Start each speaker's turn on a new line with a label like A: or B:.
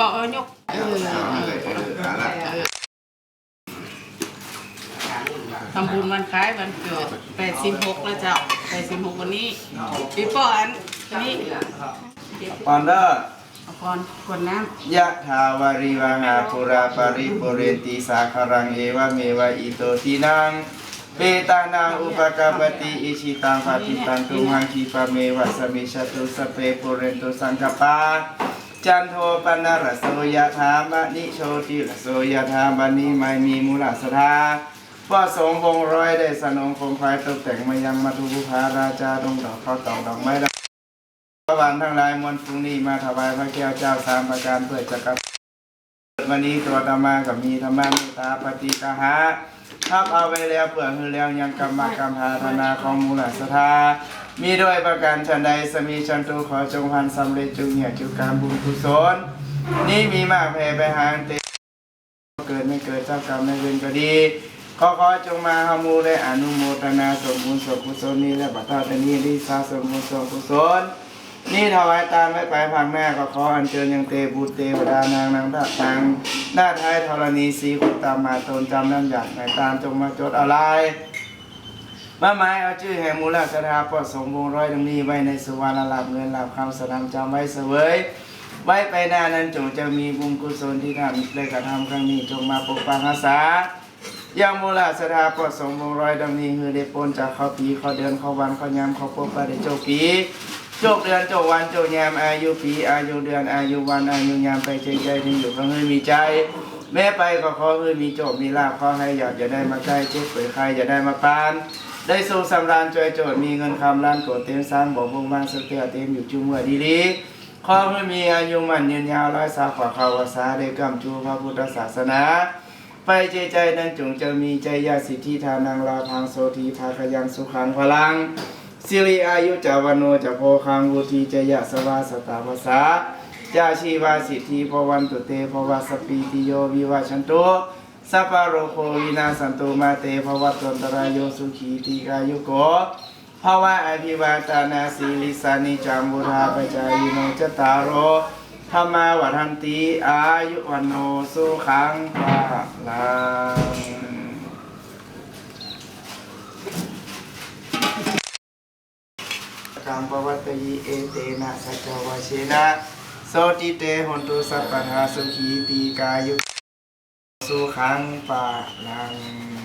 A: ปอกเอายกเออ
B: เอาเลยเออเอาละ
A: ทำบุญวันคล้ายวันเกิด86แล้วเจ้า86วันนี้ปีปออันนี้
B: ปอนเดอร์
A: เอาก่อนกวนน้ำ
B: ยะถาวาริวหาปุราปริปุเรนติสาคารังเอวะเมวะอิโตทินังเปตานังอุปกาปติอิชิตังปฏิตังตุมหังคีปะเมวะสมิชตุสเปปุเรนตุสังคปา จันโทปนรโสยถามะนิโชติรโสยถามะนิไม่มีมูลสธาว่าสงฆ์วงร้อยได้สนองคงควายตกแต่งมายังมาทุภาราชาดงดอกข้าวตอกดอกไม้ดอกพระวันทั้งหลายมวลฟุ้งนี้มาถวายพระแก้วเจ้าสามประการเพื่อจะกับวันนี้ตัวธรรมากับมีธรรมะเมตตาปฏิกหา ทับเอาไว้แล้วเพื่อคือแล้วยังกรรมกรรมหาธนาของมูลสธามีด้วยประการชันใดสมีชันตุขอจงพันสำเร็จจุงเหตุจุการบุญกุศลนี่มีมากแผ่ไปหางเตเกิดไม่เกิดเจ้ากรรมในายเวรก็ดีขอขอจงมาหามูและอนุโมทนาสมบุญสมกุศลนี้และบัตรตานี้ดีสาสมบุญสมกุศล นี่ถวายตามไม่ไปพังหน้าก็ขออัญเชิญยังเตบุตรเทวดานางนางทัตตังหน้าท้ายธรณีสีขุตตามมาตนจำน้ำหยัดในตามจงมาจดอะไรมาหมายเอาชื่อแห่งมูลสถาปสมวงร้อยดังนี้ไว้ในสุวรรณลาบเงินลาบคำสนามจำไว้เสวย ไว้ไปหน้านั้นจงจะมีบุญกุศลที่ท่านได้กระทำครั้งนี้จงมาปกปักรักษายังมูลสถาปสมวงร้อยดังนี้คือได้ปนจากข้อปีข้อเดือนข้อวันข้อยามข้อปกปะได้โจปี โจกเดือนโจกวันโจกยามอายุปีอายุเดือนอายุวันอายุยามไปใจใจที่อยู่ก็ให้มีใจ แม่ไปก็ขอให้มีโจบมีลาภขอให้อยากจะได้มาใกล้เจ็บป่วยใครอย่าได้มาปาน ได้สู่สำราญจอยโจทย์มีเงินคำล้านโกดเต็มสร้างบอกวงบางสเตียเต็มอยู่จุ่มเมื่อดีดีขอให้มีอายุมันยืนยาวร้อยสาขวาขาวสาได้กำจูพระพุทธศาสนาไปใจใจนั้นจงจะมีใจญาสิทธิทานังลาพังโสทีภาคยังสุขังพลัง สิริอายุจาวโนจะโพคังวุธีจยะสวาสตาภาษาจาชีวาสิทธิภวันตุเตภวัสปีติโยวิวัชันตุสัพพะโรโควินาสันตุมาเตภวัตวันตรายโยสุขีติกายุโกภาวะอภิวาตานาสีลิสานิจัมบุราปจายโนจตารโรธรรมาวัฏันติอายุวันโนสุขังภาลัง กังปวัตตีเอเตนะสัจวเชนะโสติเตหนตุสัพพะทาสุขีตีกายุสุขังปะลัง